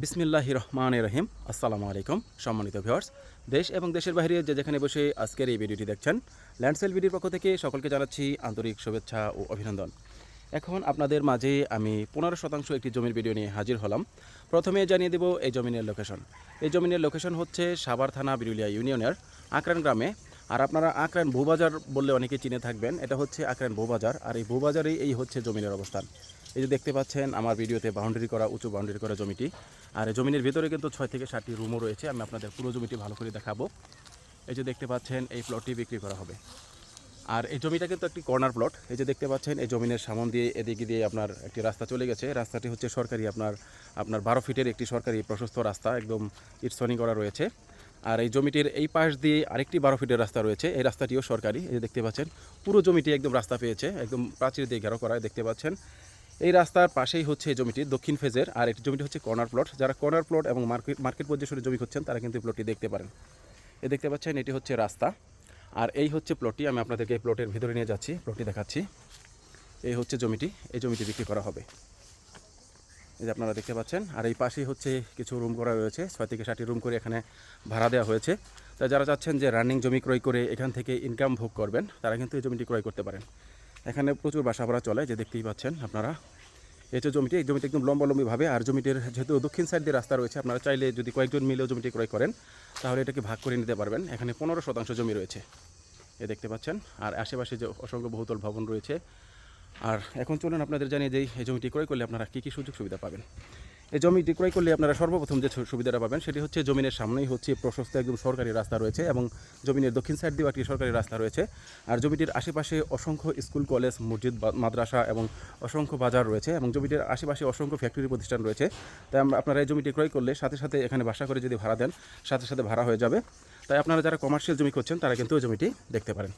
বিসমিল্লাহ রহমান রহিম। আসসালামু আলাইকুম, সম্মানিত ভিউয়ার্স। দেশ এবং দেশের বাইরে যে যেখানে বসে আজকের এই ভিডিওটি দেখছেন, ল্যান্ডসেল ভিডিওর পক্ষ থেকে সকলকে জানাচ্ছি আন্তরিক শুভেচ্ছা ও অভিনন্দন। এখন আপনাদের মাঝে আমি পনেরো শতাংশ একটি জমির ভিডিও নিয়ে হাজির হলাম। প্রথমে জানিয়ে দেব এই জমিনের লোকেশন এই জমিনের লোকেশন হচ্ছে সাভার থানা বিরুলিয়া ইউনিয়নের আকরান গ্রামে। আর আপনারা আকরান ভূবাজার বললে অনেকে চিনে থাকবেন, এটা হচ্ছে আকরান ভূবাজার। আর এই ভূবাজারেই এই হচ্ছে জমিনের অবস্থান। এই যে দেখতে পাচ্ছেন, আমার ভিডিওতে বাউন্ডারি করা, উঁচু বাউন্ডারি করা জমিটি। আর জমিনের ভেতরে কিন্তু ছয় থেকে সাতটি রুমও রয়েছে। আমি আপনাদের পুরো জমিটি ভালো করে দেখাবো। এই যে দেখতে পাচ্ছেন, এই প্লটটি বিক্রি করা হবে। আর এই জমিটা কিন্তু একটি কর্নার প্লট এই যে দেখতে পাচ্ছেন, এই জমিনের সামন দিয়ে, এদিকে দিয়ে আপনার একটি রাস্তা চলে গেছে। রাস্তাটি হচ্ছে সরকারি, আপনার আপনার বারো ফিটের একটি সরকারি প্রশস্ত রাস্তা, একদম ইটসনি করা রয়েছে। আর এই জমিটির এই পাশ দিয়ে আরেকটি বারো ফিটের রাস্তা রয়েছে। এই রাস্তাটিও সরকারি। এই দেখতে পাচ্ছেন, পুরো জমিটি একদম রাস্তা পেয়েছে, একদম প্রাচীর দিয়ে ঘেরাও করা দেখতে পাচ্ছেন। এই রাস্তার পাশেই হচ্ছে এই জমিটি, দক্ষিণ ফেজের, আর এই জমিটি হচ্ছে কর্নার প্লট। যারা কর্নার প্লট এবং মার্কেট মার্কেট পজিশনে জমি করছেন তারা কিন্তু এই প্লটটি দেখতে পারেন। এ দেখতে পাচ্ছেন, এটি হচ্ছে রাস্তা। আর এই হচ্ছে প্লটটি, আমি আপনাদেরকে এই প্লটের ভিতরে নিয়ে যাচ্ছি, প্লটটি দেখাচ্ছি। এই হচ্ছে জমিটি, এই জমিটি বিক্রি করা হবে। এই যে আপনারা দেখতে পাচ্ছেন, আর এই পাশেই হচ্ছে কিছু রুম করা রয়েছে, ছয় থেকে ষাটটি রুম করে এখানে ভাড়া দেওয়া হয়েছে। তা যারা চাচ্ছেন যে রানিং জমি ক্রয় করে এখান থেকে ইনকাম ভোগ করবেন, তারা কিন্তু এই জমিটি ক্রয় করতে পারেন। এখানে প্রচুর বাসা ভাড়া চলে, যে দেখতেই পাচ্ছেন আপনারা। এই যে জমিটি, এই জমিটি একদম লম্বালম্বিভাবে আর জমিটির যেহেতু দক্ষিণ সাইড দিয়ে রাস্তা রয়েছে, আপনারা চাইলে যদি কয়েকজন মিলেও জমিটি ক্রয় করেন, তাহলে এটাকে ভাগ করে নিতে পারবেন। এখানে পনেরো শতাংশ জমি রয়েছে, এ দেখতে পাচ্ছেন। আর আশেপাশে যে অসংখ্য বহুতল ভবন রয়েছে। আর এখন চলুন আপনাদের জানিয়ে দিই, এই জমিটি ক্রয় করলে আপনারা কী কী সুযোগ সুবিধা পাবেন। এই জমিটি ক্রয় করলে আপনারা সর্বপ্রথম যে সুবিধাটা পাবেন সেটি হচ্ছে জমিনের সামনেই হচ্ছে প্রশস্ত একদম সরকারি রাস্তা রয়েছে এবং জমিনের দক্ষিণ সাইড দিয়েও একটি সরকারি রাস্তা রয়েছে। আর জমিটির আশেপাশে অসংখ্য স্কুল, কলেজ, মসজিদ মাদ্রাসা এবং অসংখ্য বাজার রয়েছে এবং জমিটির আশেপাশে অসংখ্য ফ্যাক্টরি প্রতিষ্ঠান রয়েছে। তাই আপনারা এই জমিটি ক্রয় করলে সাথে সাথে এখানে বাসা করে যদি ভাড়া দেন, সাথে সাথে ভাড়া হয়ে যাবে। তাই আপনারা যারা কমার্শিয়াল জমি করছেন তারা কিন্তু জমিটি দেখতে পারেন।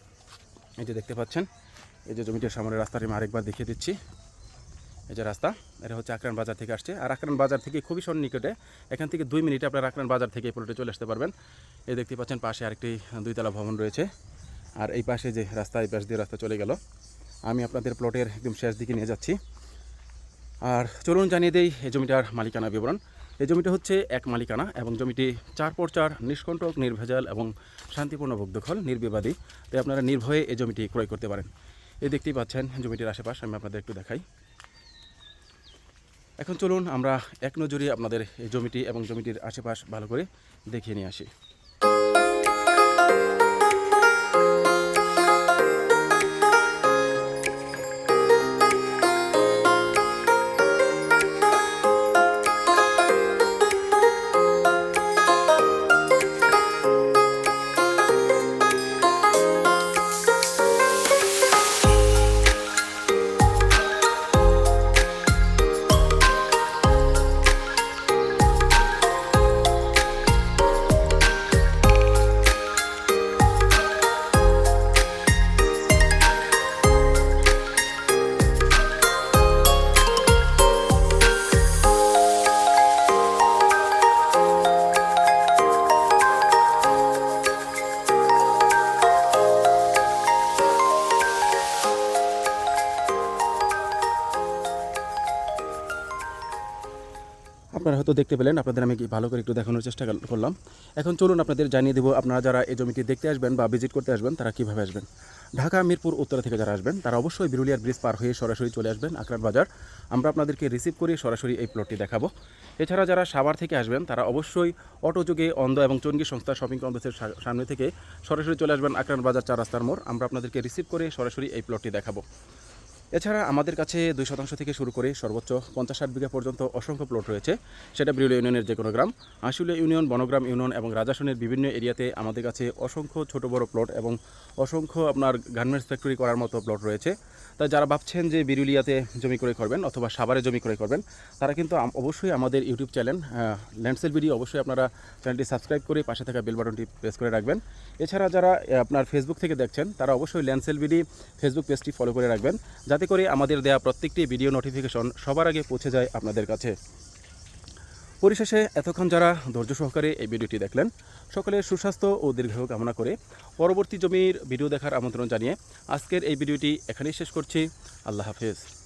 এই যে দেখতে পাচ্ছেন, এই যে জমিটির সামনে রাস্তাটি আমি আরেকবার দেখিয়ে দিচ্ছি। এই যে রাস্তা, এটা হচ্ছে আকরান বাজার থেকে আসছে। আর আকরান বাজার থেকে খুবই সন্নিকটে, এখান থেকে দুই মিনিটে আপনার আকরান বাজার থেকে এই প্লটে চলে আসতে পারবেন। এই দেখতে পাচ্ছেন পাশে আরেকটি দুইতলা ভবন রয়েছে। আর এই পাশে যে রাস্তা, এই পাশ দিয়ে রাস্তা চলে গেল। আমি আপনাদের প্লটের একদম শেষ দিকে নিয়ে যাচ্ছি। আর চলুন জানিয়ে দেই, এই জমিটার মালিকানা বিবরণ। এই জমিটা হচ্ছে এক মালিকানা এবং জমিটি চার পর চার, নিষ্কণ্টক, নির্ভেজাল এবং শান্তিপূর্ণ ভোগদখল, নির্বিবাদী। তাই আপনারা নির্ভয়ে এই জমিটি ক্রয় করতে পারেন। এই দেখতেই পাচ্ছেন জমিটির আশেপাশ, আমি আপনাদের একটু দেখাই। এখন চলুন আমরা এক নজরে আপনাদের এই জমিটি এবং জমিটির আশেপাশ ভালো করে দেখিয়ে নিয়ে আসি। আপনারা হয়তো দেখতে পেলেন, আপনাদের আমি কি ভালো করে একটু দেখানোর চেষ্টা করলাম। এখন চলুন আপনাদের জানিয়ে দেবো, আপনারা যারা এই জমিটি দেখতে আসবেন বা ভিজিট করতে আসবেন, তারা কীভাবে আসবেন? ঢাকা, মিরপুর, উত্তরা থেকে যারা আসবেন, তারা অবশ্যই বিরুলিয়ার ব্রিজ পার হয়ে সরাসরি চলে আসবেন আকরার বাজার। আমরা আপনাদেরকে রিসিভ করে সরাসরি এই প্লটটি দেখাবো। এছাড়া যারা সাভার থেকে আসবেন, তারা অবশ্যই অটোযোগে অন্ধ এবং চঙ্গি সংস্থা শপিং কমপ্লেক্সের সামনে থেকে সরাসরি চলে আসবেন আকরান বাজার চার রাস্তার মোড়। আমরা আপনাদেরকে রিসিভ করে সরাসরি এই প্লটটি দেখাবো। এছাড়া আমাদের কাছে দুই শতাংশ থেকে শুরু করে সর্বোচ্চ পঞ্চাশ ষাট বিঘা পর্যন্ত অসংখ্য প্লট রয়েছে। সেটা বিরুলিয়া ইউনিয়নের যে কোনো গ্রাম। আশুলিয়া ইউনিয়ন, বনগ্রাম ইউনিয়ন এবং রাজাসনের বিভিন্ন এরিয়াতে আমাদের কাছে অসংখ্য ছোট বড় প্লট এবং অসংখ্য আপনার গার্মেন্টস ফ্যাক্টরি করার মতো প্লট রয়েছে। তাই যারা ভাবছেন যে বিরুলিয়াতে জমি ক্রয় করবেন অথবা সাভারে জমি ক্রয় করবেন, তারা কিন্তু অবশ্যই আমাদের ইউটিউব চ্যানেল ল্যান্ডসেল ভিডিও অবশ্যই আপনারা চ্যানেলটি সাবস্ক্রাইব করে পাশে থাকা বেল বাটনটি প্রেস করে রাখবেন। এছাড়া যারা আপনার ফেসবুক থেকে দেখছেন, তারা অবশ্যই ল্যান্ডসেল ভিডি ফেসবুক পেজটি ফলো করে রাখবেন। যাতে করে আমাদের দেয়া প্রত্যেকটি ভিডিও নোটিফিকেশন সবার আগে পৌঁছে যায় আপনাদের কাছে। পরিশেষে, এতক্ষণ যারা ধৈর্য সহকারে এই ভিডিওটি দেখলেন সকলের সুস্বাস্থ্য ও দীর্ঘায়ু কামনা করে পরবর্তী জমির ভিডিও দেখার আমন্ত্রণ জানিয়ে আজকের এই ভিডিওটি এখানেই শেষ করছি। আল্লাহ হাফেজ।